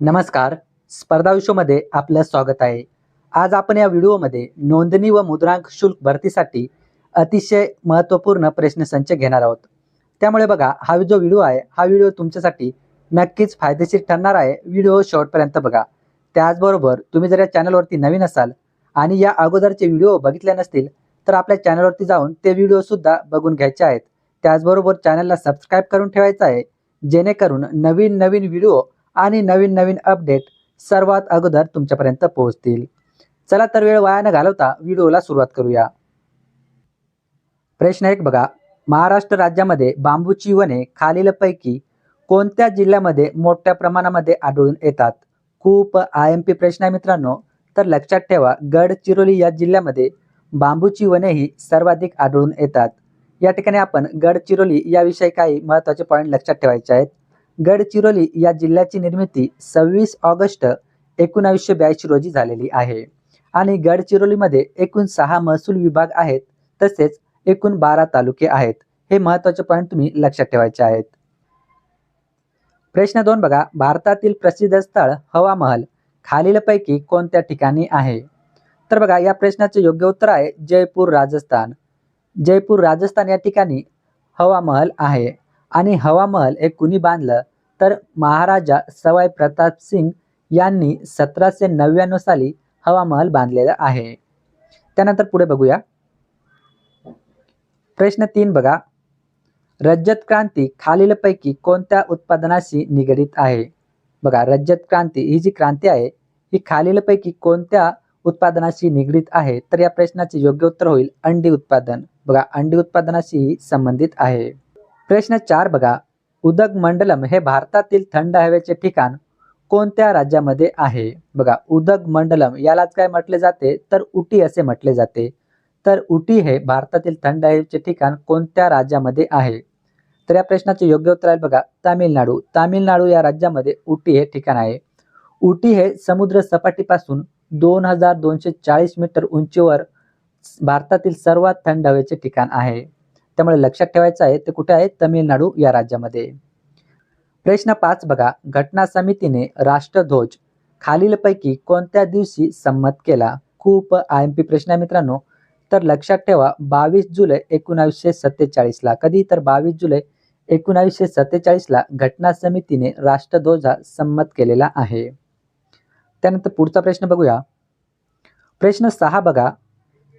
नमस्कार. स्पर्धा विश्वमध्ये आपलं स्वागत आहे. आज आपण या व्हिडिओमध्ये नोंदणी व मुद्रांक शुल्क भरतीसाठी अतिशय महत्त्वपूर्ण प्रश्नसंच घेणार आहोत. त्यामुळे बघा हा जो व्हिडिओ आहे हा व्हिडिओ तुमच्यासाठी नक्कीच फायदेशीर ठरणार आहे. व्हिडिओ शेवटपर्यंत बघा. त्याचबरोबर तुम्ही जर या चॅनलवरती नवीन असाल आणि या अगोदरचे व्हिडिओ बघितले नसतील तर आपल्या चॅनलवरती जाऊन ते व्हिडिओसुद्धा बघून घ्यायचे आहेत. त्याचबरोबर चॅनलला सबस्क्राईब करून ठेवायचं आहे. जेणेकरून नवीन नवीन व्हिडिओ आणि नवीन नवीन अपडेट सर्वात अगोदर तुमच्यापर्यंत पोहोचतील. चला तर वेळ वाया न घालवता व्हिडिओला सुरुवात करूया. प्रश्न एक बघा. महाराष्ट्र राज्यामध्ये बांबूची वने खालीलपैकी कोणत्या जिल्ह्यामध्ये मोठ्या प्रमाणामध्ये आढळून येतात? खूप आय एम पी प्रश्न आहे मित्रांनो. तर लक्षात ठेवा गडचिरोली या जिल्ह्यामध्ये बांबूची वने ही सर्वाधिक आढळून येतात. या ठिकाणी आपण गडचिरोली याविषयी काही महत्त्वाचे पॉईंट लक्षात ठेवायचे आहेत. गडचिरोली या जिल्ह्याची निर्मिती सव्वीस ऑगस्ट एकोणावीसशे ब्याऐंशी रोजी झालेली आहे. आणि गडचिरोलीमध्ये एकूण सहा महसूल विभाग आहेत तसेच एकूण बारा तालुके आहेत. हे महत्त्वाचे पॉईंट तुम्ही लक्षात ठेवायचे आहेत. प्रश्न दोन बघा. भारतातील प्रसिद्ध स्थळ हवा महल खालीलपैकी कोणत्या ठिकाणी आहे? तर बघा या प्रश्नाचे योग्य उत्तर आहे जयपूर राजस्थान. जयपूर राजस्थान या ठिकाणी हवा महल आहे. आणि हवा महल हे कुणी बांधलं? तर महाराजा सवाई प्रताप सिंग यांनी सतराशे नव्याण्णव साली हवा महल बांधलेला आहे. त्यानंतर पुढे बघूया. प्रश्न तीन बघा. रजत क्रांती खालीलपैकी कोणत्या उत्पादनाशी निगडीत आहे? बघा रजत क्रांती ही जी क्रांती आहे ही खालीलपैकी कोणत्या उत्पादनाशी निगडीत आहे? तर या प्रश्नाचे योग्य उत्तर होईल अंडी उत्पादन. बघा अंडी उत्पादनाशी संबंधित आहे. प्रश्न चार बघा. उदक मंडलम हे भारतातील थंड हवेचे ठिकाण कोणत्या राज्यामध्ये आहे? बघा उदक मंडलम यालाच काय म्हटले जाते? तर उटी असे म्हटले जाते. तर उटी हे भारतातील थंड हवेचे ठिकाण कोणत्या राज्यामध्ये आहे? तर या प्रश्नाचे योग्य उत्तर आहे बघा तामिळनाडू. तामिळनाडू या राज्यामध्ये उटी हे ठिकाण आहे. उटी हे समुद्र सपाटीपासून दोन हजार दोनशे चाळीस मीटर उंचीवर भारतातील सर्वात थंड हवेचे ठिकाण आहे. त्यामुळे लक्षात ठेवायचं आहे ते कुठे आहे? तमिळनाडू या राज्यामध्ये. प्रश्न पाच बघा. घटना समितीने राष्ट्रध्वज खालीलपैकी कोणत्या दिवशी संमत केला? खूप आय एम पी प्रश्न आहे मित्रांनो. तर लक्षात ठेवा बावीस जुलै एकोणावीसशे सत्तेचाळीसला कधी? तर बावीस जुलै एकोणावीसशे सत्तेचाळीसला घटना समितीने राष्ट्रध्वज हा संमत केलेला आहे. त्यानंतर पुढचा प्रश्न बघूया. प्रश्न सहा बघा.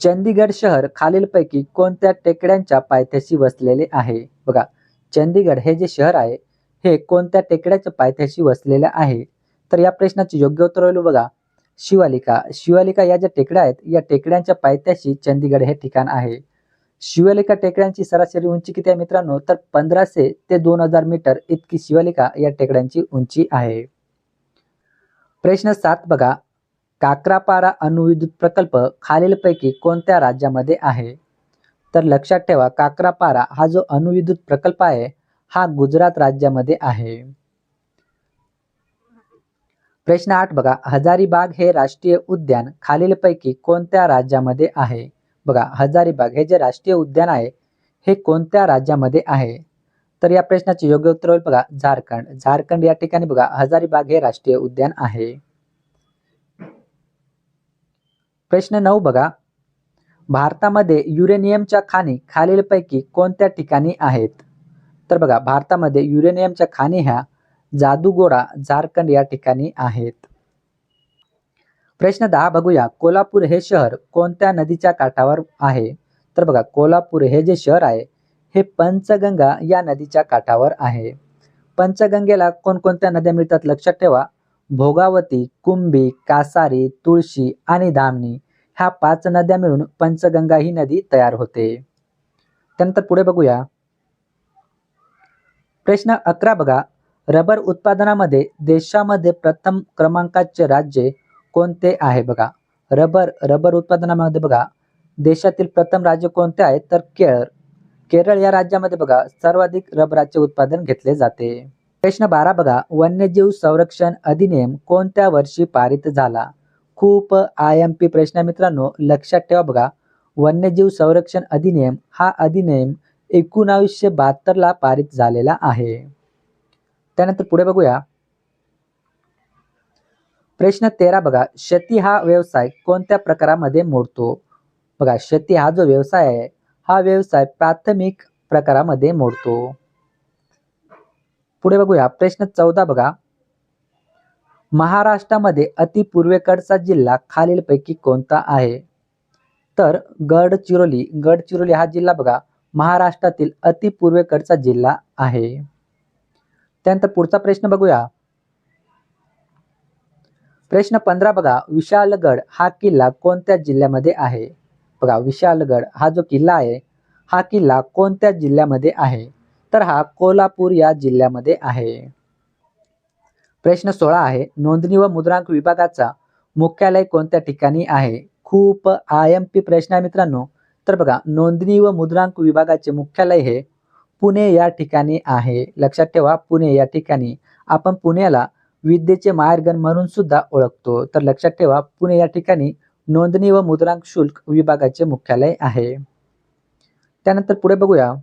चंदीगड शहर खालीलपैकी कोणत्या टेकड्यांच्या पायथ्याशी वसलेले आहे? बघा चंदीगड हे जे शहर आहे हे कोणत्या टेकड्याच्या पायथ्याशी वसलेले आहे? तर या प्रश्नाचे योग्य उत्तर होईल बघा. शिवालिका शिवालिका या ज्या टेकड्या आहेत या टेकड्यांच्या पायथ्याशी चंदीगड हे ठिकाण आहे. शिवालिका टेकड्यांची सरासरी उंची किती आहे मित्रांनो? तर पंधराशे ते दोन हजार मीटर इतकी शिवालिका या टेकड्यांची उंची आहे. प्रश्न सात बघा. काक्रापारा अणुविद्युत प्रकल्प खालीलपैकी कोणत्या राज्यामध्ये आहे? तर लक्षात ठेवा काक्रापारा हा जो अणुविद्युत प्रकल्प आहे हा गुजरात राज्यामध्ये आहे. प्रश्न आठ बघा हजारीबाग हे राष्ट्रीय उद्यान खालीलपैकी कोणत्या राज्यामध्ये आहे? बघा हजारीबाग हे जे राष्ट्रीय उद्यान आहे हे कोणत्या राज्यामध्ये आहे? तर या प्रश्नाचे योग्य उत्तर होईल बघा झारखंड. झारखंड या ठिकाणी बघा हजारीबाग हे राष्ट्रीय उद्यान आहे. प्रश्न नऊ बघा. भारतामध्ये युरेनियमच्या खाणी खालीलपैकी कोणत्या ठिकाणी आहेत? तर बघा भारतामध्ये युरेनियमच्या खाणी ह्या जादूगोडा झारखंड या ठिकाणी आहेत. प्रश्न दहा बघूया. कोल्हापूर हे शहर कोणत्या नदीच्या काठावर आहे? तर बघा कोल्हापूर हे जे शहर आहे हे पंचगंगा या नदीच्या काठावर आहे. पंचगंगेला कोणकोणत्या नद्या मिळतात? लक्षात ठेवा. भोगावती कुंभी कासारी तुळशी आणि धामणी ह्या पाच नद्या मिळून पंचगंगा ही नदी तयार होते. त्यानंतर पुढे बघूया. प्रश्न अकरा बघा. रबर उत्पादनामध्ये देशामध्ये प्रथम क्रमांकाचे राज्य कोणते आहे बघा? रबर रबर उत्पादनामध्ये बघा. देशातील प्रथम राज्य कोणते आहे? तर केरळ. केरळ या राज्यामध्ये बघा सर्वाधिक रबराचे उत्पादन घेतले जाते. प्रश्न बारा बघा. वन्यजीव संरक्षण अधिनियम कोणत्या वर्षी पारित झाला? खूप आय एम पी प्रश्न मित्रांनो. लक्षात ठेवा बघा. वन्यजीव संरक्षण अधिनियम हा अधिनियम एकोणावीसशे बहात्तरला पारित झालेला आहे. त्यानंतर पुढे बघूया. प्रश्न तेरा बघा. शेती हा व्यवसाय कोणत्या प्रकारामध्ये मोडतो? बघा शेती हा जो व्यवसाय आहे हा व्यवसाय प्राथमिक प्रकारामध्ये मोडतो. पुढे बघूया. प्रश्न चौदा बघा. महाराष्ट्रामध्ये अतिपूर्वेकडचा जिल्हा खालीलपैकी कोणता आहे? तर गडचिरोली गडचिरोली हा जिल्हा बघा. महाराष्ट्रातील अतिपूर्वेकडचा जिल्हा आहे. त्यानंतर पुढचा प्रश्न बघूया. प्रश्न पंधरा बघा. विशालगड हा किल्ला कोणत्या जिल्ह्यामध्ये आहे? बघा विशालगड हा जो किल्ला आहे हा किल्ला कोणत्या जिल्ह्यामध्ये आहे? तर हा कोल्हापूर या जिल्ह्यामध्ये आहे. प्रश्न सोळा आहे नोंदणी व मुद्रांक विभागाचा मुख्यालय कोणत्या ठिकाणी आहे? खूप आय एम पी प्रश्न आहे मित्रांनो. तर बघा नोंदणी व मुद्रांक विभागाचे मुख्यालय हे पुणे या ठिकाणी आहे. लक्षात ठेवा पुणे या ठिकाणी. आपण पुण्याला विद्येचे माहेरगण म्हणून सुद्धा ओळखतो. तर लक्षात ठेवा पुणे या ठिकाणी नोंदणी व मुद्रांक शुल्क विभागाचे मुख्यालय आहे. त्यानंतर पुढे बघूया.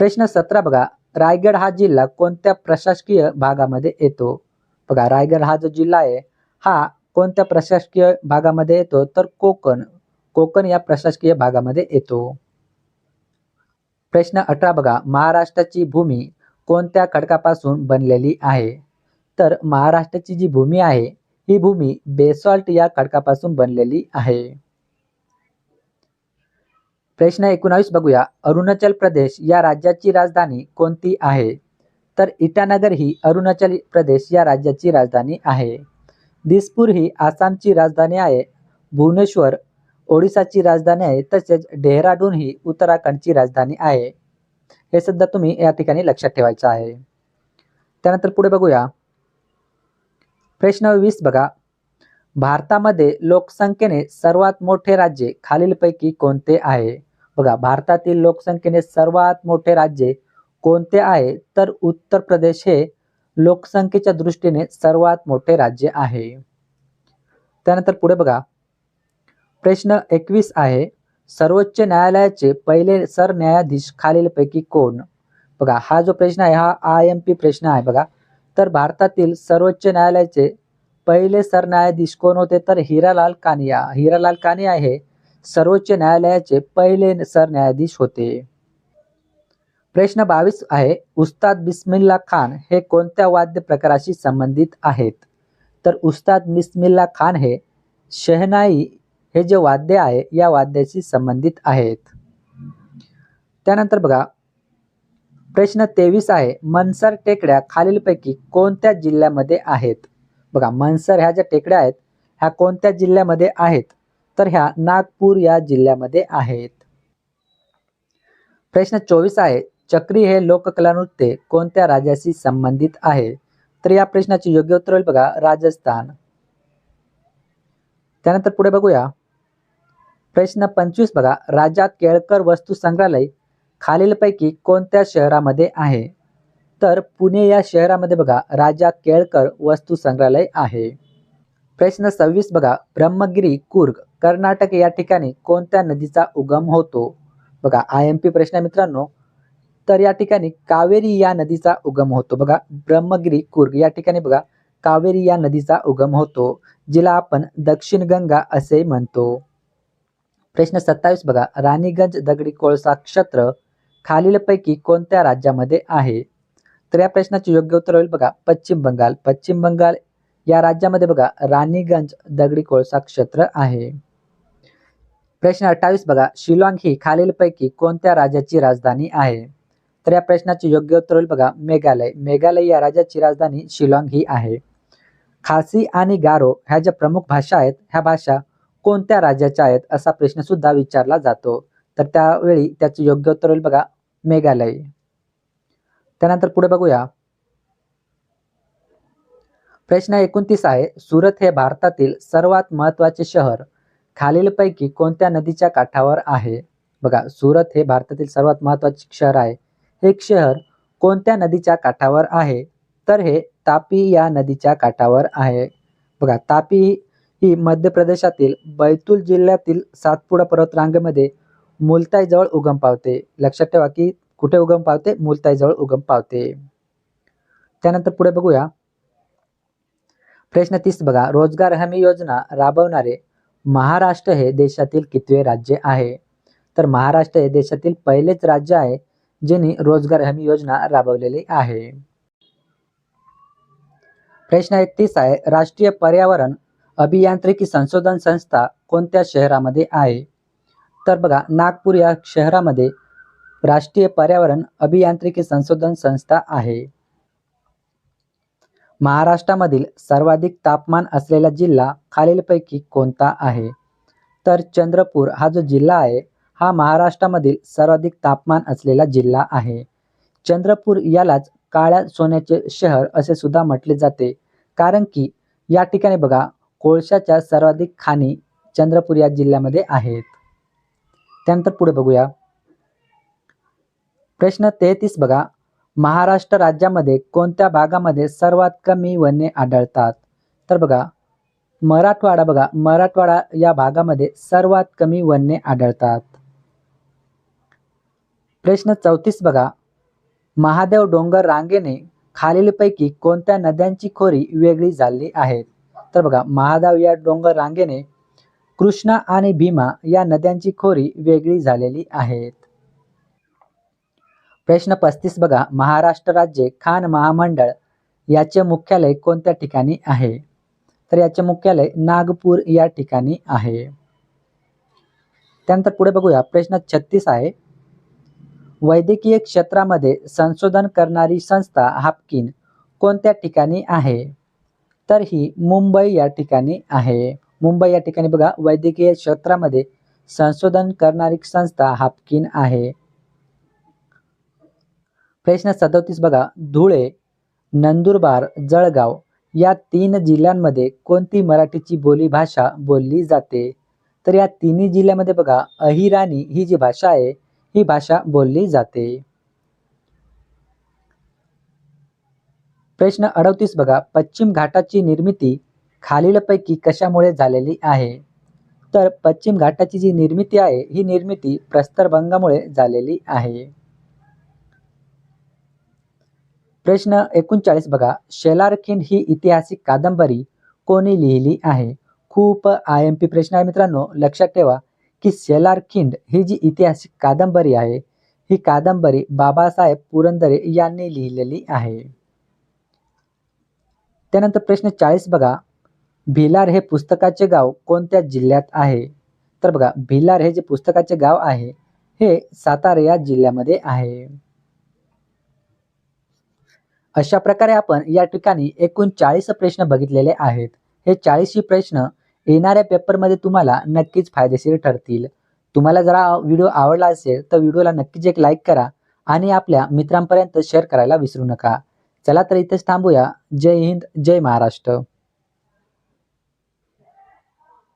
प्रश्न सतरा बघा. रायगड हा जिल्हा कोणत्या प्रशासकीय भागामध्ये येतो? बघा रायगड हा जो जिल्हा आहे हा कोणत्या प्रशासकीय भागामध्ये येतो? तर कोकण. कोकण या प्रशासकीय भागामध्ये येतो. प्रश्न अठरा बघा. महाराष्ट्राची भूमी कोणत्या खडकापासून बनलेली आहे? तर महाराष्ट्राची जी भूमी आहे ही भूमी बेसॉल्ट या खडकापासून बनलेली आहे. प्रश्न एकोणावीस बघूया. अरुणाचल प्रदेश या राज्याची राजधानी कोणती आहे? तर इटानगर ही अरुणाचल प्रदेश या राज्याची राजधानी आहे. दिसपूर ही आसामची राजधानी आहे. भुवनेश्वर ओडिसाची राजधानी आहे. तसेच डेहराडून ही उत्तराखंडची राजधानी आहे. हे सुद्धा तुम्ही या ठिकाणी लक्षात ठेवायचं आहे. त्यानंतर पुढे बघूया. प्रश्न वीस बघा. भारतामध्ये लोकसंख्येने सर्वात मोठे राज्य खालीलपैकी कोणते आहे? बघा भारतातील लोकसंख्येने सर्वात मोठे राज्य कोणते आहे? तर उत्तर प्रदेश हे लोकसंख्येच्या दृष्टीने सर्वात मोठे राज्य आहे. त्यानंतर पुढे बघा. प्रश्न एकवीस आहे. सर्वोच्च न्यायालयाचे पहिले सरन्यायाधीश खालीलपैकी कोण? बघा हा जो प्रश्न आहे हा आय एम पी प्रश्न आहे बघा. तर भारतातील सर्वोच्च न्यायालयाचे पहिले सरन्यायाधीश कोण होते? तर हिरालाल कानिया. हिरालाल कानिया हे सर्वोच्च न्यायालयाचे पहिले सरन्यायाधीश होते. प्रश्न बावीस आहे उस्ताद बिस्मिल्ला खान हे कोणत्या वाद्य प्रकाराशी संबंधित आहेत? तर उस्ताद बिस्मिल्ला खान हे शहनाई हे जे वाद्य आहे या वाद्याशी संबंधित आहेत. त्यानंतर बघा प्रश्न तेवीस आहे मनसर टेकड्या खालीलपैकी कोणत्या जिल्ह्यामध्ये आहेत? बघा मनसर ह्या ज्या टेकड्या आहेत ह्या कोणत्या जिल्ह्यामध्ये आहेत? तर ह्या नागपूर या जिल्ह्यामध्ये आहेत. प्रश्न चोवीस आहे चक्री हे लोककला नृत्य कोणत्या राज्याशी संबंधित आहे? तर या प्रश्नाचे योग्य उत्तर होईल बघा राजस्थान. त्यानंतर पुढे बघूया. प्रश्न पंचवीस बघा राजा केळकर वस्तू संग्रहालय खालीलपैकी कोणत्या शहरामध्ये आहे? तर पुणे या शहरामध्ये बघा राजा केळकर वस्तू संग्रहालय आहे. प्रश्न सव्वीस बघा. ब्रह्मगिरी कुर्ग कर्नाटक या ठिकाणी कोणत्या नदीचा उगम होतो? बघा आय एम पी प्रश्न मित्रांनो. तर या ठिकाणी कावेरी या नदीचा उगम होतो. बघा ब्रह्मगिरी कुर्ग या ठिकाणी बघा कावेरी या नदीचा उगम होतो जिला आपण दक्षिण गंगा असे म्हणतो. प्रश्न सत्तावीस बघा. राणीगंज दगडी कोळसा क्षेत्र खालीलपैकी कोणत्या राज्यामध्ये आहे? तर या प्रश्नाचे योग्य उत्तर होईल बघा पश्चिम बंगाल. पश्चिम बंगाल या राज्यामध्ये बघा राणीगंज दगडी कोळसा क्षेत्र आहे. प्रश्न अठ्ठावीस बघा शिलाँग ही खालीलपैकी कोणत्या राज्याची राजधानी आहे? तर या प्रश्नाचे योग्य उत्तर होईल बघा मेघालय. मेघालय या राज्याची राजधानी शिलाँग ही आहे. खासी आणि गारो ह्या ज्या प्रमुख भाषा आहेत ह्या भाषा कोणत्या राज्याच्या आहेत असा प्रश्न सुद्धा विचारला जातो. तर त्यावेळी त्याचे योग्य उत्तर होईल बघा मेघालय. त्यानंतर पुढे बघूया. प्रश्न एकोणतीस आहे सुरत हे भारतातील सर्वात महत्त्वाचे शहर. खालीलपैकी कोणत्या नदीच्या काठावर आहे? बघा सुरत हे भारतातील सर्वात महत्त्वाचे शहर आहे. हे शहर कोणत्या नदीच्या काठावर आहे? तर हे तापी या नदीच्या काठावर आहे. बघा तापी ही मध्य प्रदेशातील बैतूल जिल्ह्यातील सातपुडा पर्वतरांगेमध्ये मुलताईजवळ उगम पावते. लक्षात ठेवा की कुठे उगम पावते? मुलताईजवळ उगम पावते. त्यानंतर पुढे बघूया. प्रश्न तीस बघा. रोजगार हमी योजना राबवणारे महाराष्ट्र हे देशातील कितवे राज्य आहे? तर महाराष्ट्र हे देशातील पहिलेच राज्य आहे ज्यांनी रोजगार हमी योजना राबवलेली आहे. प्रश्न एकतीस आहे. राष्ट्रीय पर्यावरण अभियांत्रिकी संशोधन संस्था कोणत्या शहरामध्ये आहे? तर बघा नागपूर या शहरामध्ये राष्ट्रीय पर्यावरण अभियांत्रिकी संशोधन संस्था आहे. महाराष्ट्रामधील सर्वाधिक तापमान असलेला जिल्हा खालीलपैकी कोणता आहे? तर चंद्रपूर हा जो जिल्हा आहे हा महाराष्ट्रामधील सर्वाधिक तापमान असलेला जिल्हा आहे. चंद्रपूर यालाच काळ्या सोन्याचे शहर असे सुद्धा म्हटले जाते. कारण की या ठिकाणी बघा कोळशाच्या सर्वाधिक खाणी चंद्रपूर या जिल्ह्यामध्ये आहेत. त्यानंतर पुढे बघूया. प्रश्न तेहतीस बघा. महाराष्ट्र राज्यामध्ये कोणत्या भागामध्ये सर्वात कमी वने आढळतात? तर बघा मराठवाडा बघा मराठवाडा या भागामध्ये सर्वात कमी वन्य आढळतात. प्रश्न चौतीस बघा. महादेव डोंगर रांगेने खालीलपैकी कोणत्या नद्यांची खोरी वेगळी झाली आहे तर बघा महादेव या डोंगर रांगेने कृष्णा आणि भीमा या नद्यांची खोरी वेगळी झालेली आहेत. प्रश्न पस्तीस बघा. महाराष्ट्र राज्य खान महामंडळ याचे मुख्यालय कोणत्या ठिकाणी आहे? तर याचे मुख्यालय नागपूर या ठिकाणी आहे. त्यानंतर पुढे बघूया. प्रश्न छत्तीस आहे. वैद्यकीय क्षेत्रामध्ये संशोधन करणारी संस्था हापकिन कोणत्या ठिकाणी आहे? तर ही मुंबई या ठिकाणी आहे. मुंबई या ठिकाणी बघा. वैद्यकीय क्षेत्रामध्ये संशोधन करणारी संस्था हापकिन आहे. प्रश्न सदोतीस बघा. धुळे नंदुरबार जळगाव या तीन जिल्ह्यांमध्ये कोणती मराठीची बोली भाषा बोलली जाते? तर या तिन्ही जिल्ह्यामध्ये बघा अहिराणी ही जी भाषा आहे ही भाषा बोलली जाते. प्रश्न अडवतीस बघा. पश्चिम घाटाची निर्मिती खालीलपैकी कशामुळे झालेली आहे? तर पश्चिम घाटाची जी निर्मिती आहे ही निर्मिती प्रस्तरभंगामुळे झालेली आहे. प्रश्न एकोणचाळीस बघा. शेलारखिंड ही ऐतिहासिक कादंबरी कोणी लिहिली आहे? खूप आय एम पी प्रश्न आहे मित्रांनो. लक्षात ठेवा की शेलारखिंड ही जी ऐतिहासिक कादंबरी आहे ही कादंबरी बाबासाहेब पुरंदरे यांनी लिहिलेली आहे. त्यानंतर प्रश्न चाळीस बघा. भिलार हे पुस्तकाचे गाव कोणत्या जिल्ह्यात आहे? तर बघा भिलार हे जे पुस्तकाचे गाव आहे हे सातारा या जिल्ह्यामध्ये आहे. अशा प्रकारे आपण या ठिकाणी एकूण चाळीस प्रश्न बघितलेले आहेत. हे चाळीसशी प्रश्न येणाऱ्या पेपरमध्ये तुम्हाला नक्कीच फायदेशीर ठरतील. तुम्हाला जरा व्हिडिओ आवडला असेल तर व्हिडिओला नक्कीच एक लाईक करा आणि आपल्या मित्रांपर्यंत शेअर करायला विसरू नका. चला तर इथेच थांबूया. जय हिंद जय महाराष्ट्र.